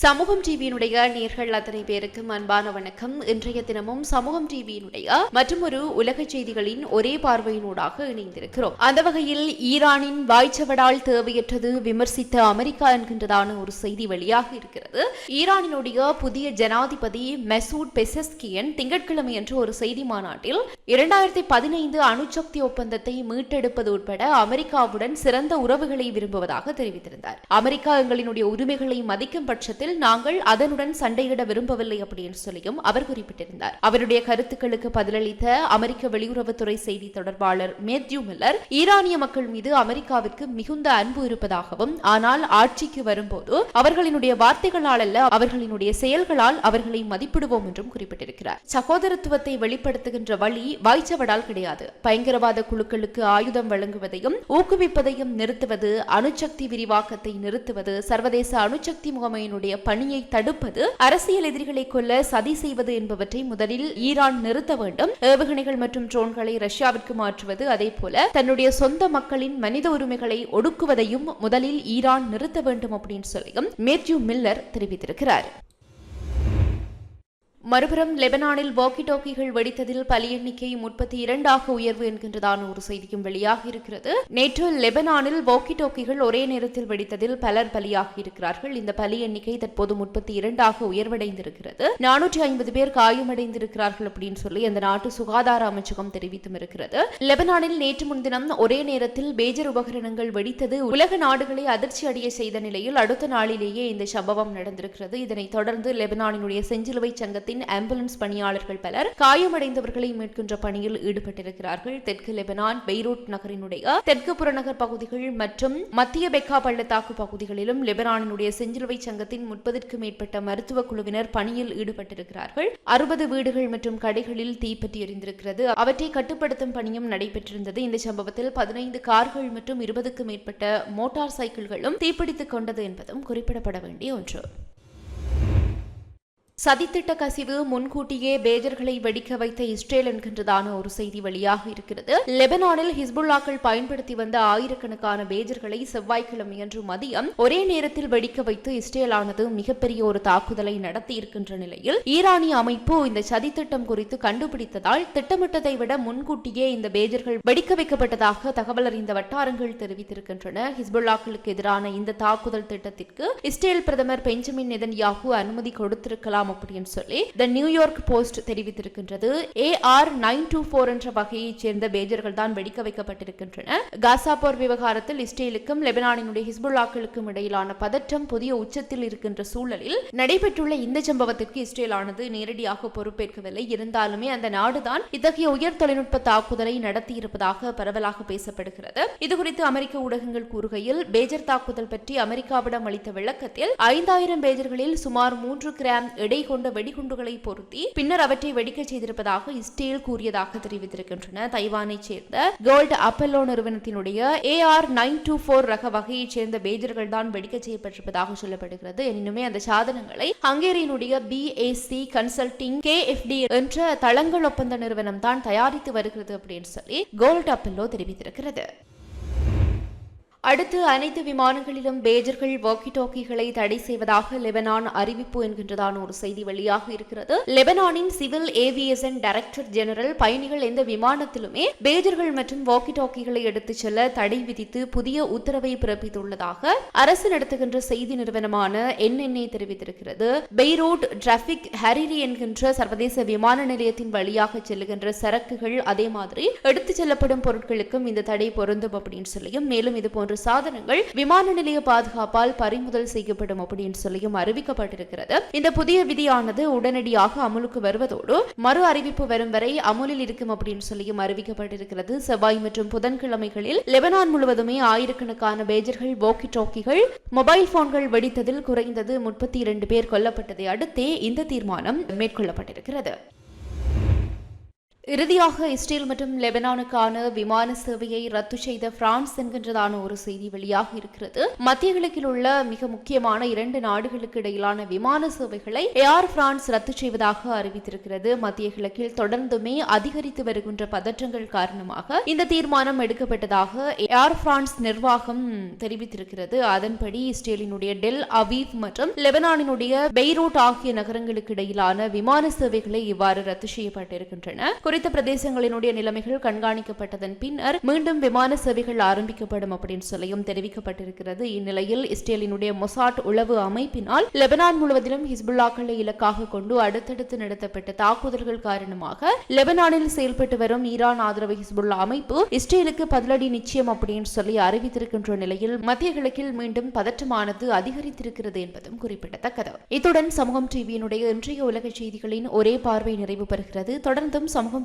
சமூகம் டிவியினுடைய நேர்கள் அத்தனை பேருக்கும் அன்பான வணக்கம். இன்றைய தினமும் சமூகம் டிவியினுடைய மற்றும் ஒரு உலக செய்திகளின் ஒரே பார்வையினூடாக இணைந்திருக்கிறோம். அந்த வகையில் ஈரானின் வாய்ச்சவடால் தேவையற்றது விமர்சித்த அமெரிக்கா என்கின்றதான ஒரு செய்தி வெளியாக இருக்கிறது. ஈரானினுடைய புதிய ஜனாதிபதி மெசூட் பெசஸ்கியன் திங்கட்கிழமை என்று ஒரு செய்தி மாநாட்டில் இரண்டாயிரத்தி பதினைந்து அணுசக்தி ஒப்பந்தத்தை மீட்டெடுப்பது உட்பட அமெரிக்காவுடன் சிறந்த உறவுகளை விரும்புவதாக தெரிவித்திருந்தார். அமெரிக்கா எங்களினுடைய உரிமைகளை மதிக்கும் பட்சத்தில் நாங்கள் அதனுடன் சண்டையிட விரும்பவில்லை அப்படின்னு சொல்லியும் அவர் குறிப்பிட்டிருந்தார். அவருடைய கருத்துக்களுக்கு பதிலளித்த அமெரிக்க வெளியுறவுத்துறை செய்தி தொடர்பாளர் மேத்யூ மில்லர் ஈரானிய மக்கள் மீது அமெரிக்காவிற்கு மிகுந்த அன்பு இருப்பதாகவும் ஆனால் ஆட்சிக்கு வரும்போது அவர்களினுடைய வார்த்தைகளால் அல்ல அவர்களினுடைய செயல்களால் அவர்களை மதிப்பிடுவோம் என்றும் குறிப்பிட்டிருக்கிறார். சகோதரத்துவத்தை வெளிப்படுத்துகின்ற வழி வாய்ச்சவடால் கிடையாது. பயங்கரவாத குழுக்களுக்கு ஆயுதம் வழங்குவதையும் ஊக்குவிப்பதையும் நிறுத்துவது அணுசக்தி விரிவாக்கத்தை நிறுத்துவது சர்வதேச அணுசக்தி முகமையினுடைய பணியை தடுப்பது அரசியல் எதிரிகளை கொல்ல சதி செய்வது என்பவற்றை முதலில் ஈரான் நிறுத்த வேண்டும். ஏவுகணைகள் மற்றும் ட்ரோன்களை ரஷ்யாவிற்கு மாற்றுவது அதே போல தன்னுடைய சொந்த மக்களின் மனித உரிமைகளை ஒடுக்குவதையும் முதலில் ஈரான் நிறுத்த வேண்டும் அப்படின்னு சொல்லியும் மேத்யூ மில்லர் தெரிவித்திருக்கிறார். மறுபுறம் லெபனானில் வாக்கி டாக்கிகள் வெடித்ததில் பலி எண்ணிக்கை முப்பத்தி இரண்டாக உயர்வு என்கின்றதான ஒரு செய்தியும் வெளியாக இருக்கிறது. நேற்று லெபனானில் வாக்கி டாக்கிகள் ஒரே நேரத்தில் வெடித்ததில் பலர் பலியாக இருக்கிறார்கள். இந்த பலி எண்ணிக்கை தற்போது முப்பத்தி இரண்டாக உயர்வடைந்திருக்கிறது. நானூற்றி ஐம்பது பேர் காயமடைந்திருக்கிறார்கள் அப்படின்னு சொல்லி அந்த நாட்டு சுகாதார அமைச்சகம் தெரிவித்தும் இருக்கிறது. லெபனானில் நேற்று முன்தினம் ஒரே நேரத்தில் பேஜர் உபகரணங்கள் வெடித்தது உலக நாடுகளை அதிர்ச்சி அடைய செய்த நிலையில் அடுத்த நாளிலேயே இந்த சம்பவம் நடந்திருக்கிறது. இதனைத் தொடர்ந்து லெபனானினுடைய செஞ்சிலுவை சங்கத்தின் ஆம்புலன்ஸ் பணியாளர்கள் பலர் காயமடைந்தவர்களை மீட்கின்ற பணியில் ஈடுபட்டிருக்கிறார்கள். தெற்கு லெபனான் பெய்ரூட் நகரினுடைய தெற்கு புறநகர் பகுதிகள் மற்றும் மத்திய பெக்கா பள்ளத்தாக்கு பகுதிகளிலும் லெபனானினுடைய செஞ்சிலுவை சங்கத்தின் முப்பதிற்கும் மேற்பட்ட மருத்துவ குழுவினர் பணியில் ஈடுபட்டிருக்கிறார்கள். அறுபது வீடுகள் மற்றும் கடைகளில் தீப்பற்றி எரிந்திருக்கிறது. அவற்றை கட்டுப்படுத்தும் பணியும் நடைபெற்றிருந்தது. இந்த சம்பவத்தில் பதினைந்து கார்கள் மற்றும் இருபதுக்கும் மேற்பட்ட மோட்டார் சைக்கிள்களும் தீப்பிடித்துக் கொண்டது என்பதும் குறிப்பிடப்பட வேண்டிய ஒன்று. சதித்திட்ட கசிவு முன்கூட்டியே பேஜர்களை வெடிக்க வைத்த இஸ்ரேல் என்கின்றதான ஒரு செய்தி வெளியாக இருக்கிறது. லெபனானில் ஹிஸ்புல்லாக்கள் பயன்படுத்தி வந்த ஆயிரக்கணக்கான பேஜர்களை செவ்வாய்க்கிழமையன்று மதியம் ஒரே நேரத்தில் வெடிக்க வைத்து இஸ்ரேலானது மிகப்பெரிய ஒரு தாக்குதலை நடத்தி இருக்கின்ற நிலையில் ஈரானிய அமைப்பு இந்த சதித்திட்டம் குறித்து கண்டுபிடித்ததால் திட்டமிட்டதை விட முன்கூட்டியே இந்த பேஜர்கள் வெடிக்க வைக்கப்பட்டதாக தகவல் அறிந்த வட்டாரங்கள் தெரிவித்திருக்கின்றன. ஹிஸ்புல்லாக்களுக்கு எதிரான இந்த தாக்குதல் திட்டத்திற்கு இஸ்ரேல் பிரதமர் பெஞ்சமின் நெதன்யாகு அனுமதி கொடுத்திருக்கலாம் செய்யலாம் அப்படின்னு சொல்லி the New York Post தெரிவித்திருக்கின்றது. A R nine two four என்ற வகையைச் சேர்ந்த பேஜர்கள் தான் வெடிக்க வைக்கப்பட்டிருக்கின்றன. காசா போர் விவகாரத்தில் இஸ்ரேலுக்கும் லெபனானினுடைய ஹிஸ்புல்லாக்களுக்கும் இடையிலான பதற்றம் புதிய உச்சத்தில் இருக்கின்ற சூழலில் நடைபெற்றுள்ள இந்த சம்பவத்திற்கு இஸ்ரேலானது நேரடியாக பொறுப்பேற்கவில்லை. இருந்தாலுமே அந்த நாடுதான் இத்தகைய உயர் தொழில்நுட்ப தாக்குதலை நடத்தியிருப்பதாக பரவலாக பேசப்படுகிறது. இதுகுறித்து அமெரிக்க ஊடகங்கள் கூறுகையில் பேஜர் தாக்குதல் பற்றி அமெரிக்காவிடம் அளித்த விளக்கத்தில் ஐந்தாயிரம் பேஜர்களில் சுமார் மூன்று கிராம் எடை கொண்ட வெடிகுண்டுகளை பொருத்தி பின்னர் அவற்றை வெடிக்க செய்திருப்பதாக இஸ்ரேல் கூறியதாக தெரிவித்திருக்கின்றன. தைவானைச் சேர்ந்த கோல்டு அப்பல்லோ நிறுவனத்தினுடைய A R nine two four ரக வகையைச் சேர்ந்த பேஜர்கள் தான் வெடிக்க செய்யப்பட்டிருப்பதாக சொல்லப்படுகிறது. எனினுமே அந்த சாதனங்களை ஹங்கேரியினுடைய பி சி கன்சல்டிங் கே என்ற தளங்கள் ஒப்பந்த நிறுவனம் தான் தயாரித்து வருகிறது அப்படின்னு சொல்லி கோல்டு அப்பல்லோ தெரிவித்திருக்கிறது. அடுத்து அனைத்து விமானங்களிலும் பேஜர்கள் வாக்கி டாக்கிகளை தடை செய்வதாக லெபனான் அறிவிப்பு என்கின்றதான ஒரு செய்தி வெளியாக இருக்கிறது. லெபனானின் சிவில் ஏவியேஷன் டைரக்டர் ஜெனரல் பயணிகள் எந்த விமானத்திலுமே பேஜர்கள் மற்றும் வாக்கி டாக்கிகளை எடுத்துச் செல்ல தடை விதித்து புதிய உத்தரவை பிறப்பித்துள்ளதாக அரசு நடத்துகின்ற செய்தி நிறுவனமான என்என்ஏ தெரிவித்திருக்கிறது. பெய்ரோட் டிராபிக் ஹரிரி என்கின்ற சர்வதேச விமான நிலையத்தின் வழியாக செல்லுகின்ற சரக்குகள் அதே மாதிரி எடுத்துச் செல்லப்படும் பொருட்களுக்கும் இந்த தடை பொருந்தும் அப்படின்னு சொல்லியும் மேலும் இது போன்ற சாதனங்கள் விமான நிலைய பாதுகாப்பால் பறிமுதல் செய்யப்படும் அப்படின்னு சொல்லியும் அறிவிக்கப்பட்டிருக்கிறது. இந்த புதிய விதியானது உடனடியாக அமலுக்கு வருவதோடு மறு அறிவிப்பு வரும் வரை அமுலில் இருக்கும் அப்படின்னு சொல்லியும் அறிவிக்கப்பட்டிருக்கிறது. செவ்வாய் மற்றும் புதன்கிழமைகளில் லெபனான் முழுவதுமே ஆயிரக்கணக்கான பேஜர்கள் வாக்கி டோக்கிகள் மொபைல் போன்கள் வெடித்ததில் குறைந்தது முப்பத்தி இரண்டு பேர் கொல்லப்பட்டதை அடுத்தே இந்த தீர்மானம் மேற்கொள்ளப்பட்டிருக்கிறது. இறுதியாக இஸ்ரேல் மற்றும் லெபனானுக்கான விமான சேவையை ரத்து செய்த பிரான்ஸ் என்கின்றதான ஒரு செய்தி வெளியாக இருக்கிறது. மத்திய கிழக்கில் உள்ள மிக முக்கியமான இரண்டு நாடுகளுக்கு இடையிலான விமான சேவைகளை ஏர் பிரான்ஸ் ரத்து செய்வதாக அறிவித்திருக்கிறது. மத்திய கிழக்கில் தொடர்ந்துமே அதிகரித்து வருகின்ற பதற்றங்கள் காரணமாக இந்த தீர்மானம் எடுக்கப்பட்டதாக ஏர் பிரான்ஸ் நிர்வாகம் தெரிவித்திருக்கிறது. அதன்படி இஸ்ரேலினுடைய டெல் அவீவ் மற்றும் லெபனானினுடைய பெய்ரூட் ஆகிய நகரங்களுக்கு இடையிலான விமான சேவைகளை இவ்வாறு ரத்து செய்யப்பட்டிருக்கின்றன. குறித்த பிரதேசங்களினுடைய நிலைமைகள் கண்காணிக்கப்பட்டதன் பின்னர் மீண்டும் விமான சேவைகள் ஆரம்பிக்கப்படும் அப்படின்னு சொல்லியும் தெரிவிக்கப்பட்டிருக்கிறது. இந்நிலையில் இஸ்ரேலினுடைய மொசாட் உளவு அமைப்பினால் லெபனான் முழுவதிலும் ஹிஸ்புல்லாக்களை இலக்காக கொண்டு அடுத்தடுத்து நடத்தப்பட்ட தாக்குதல்கள் காரணமாக லெபனானில் செயல்பட்டு வரும் ஈரான் ஆதரவு ஹிஸ்புல்லா அமைப்பு இஸ்ரேலுக்கு பதிலடி நிச்சயம் அப்படின்னு சொல்லி அறிவித்திருக்கின்ற நிலையில் மத்திய கிழக்கில் மீண்டும் பதற்றமானது அதிகரித்திருக்கிறது என்பதும் குறிப்பிடத்தக்கது. இத்துடன் சமூகம் டிவியினுடைய இன்றைய உலக செய்திகளின் ஒரே பார்வை நிறைவு பெறுகிறது. தொடர்ந்தும் சமூகம்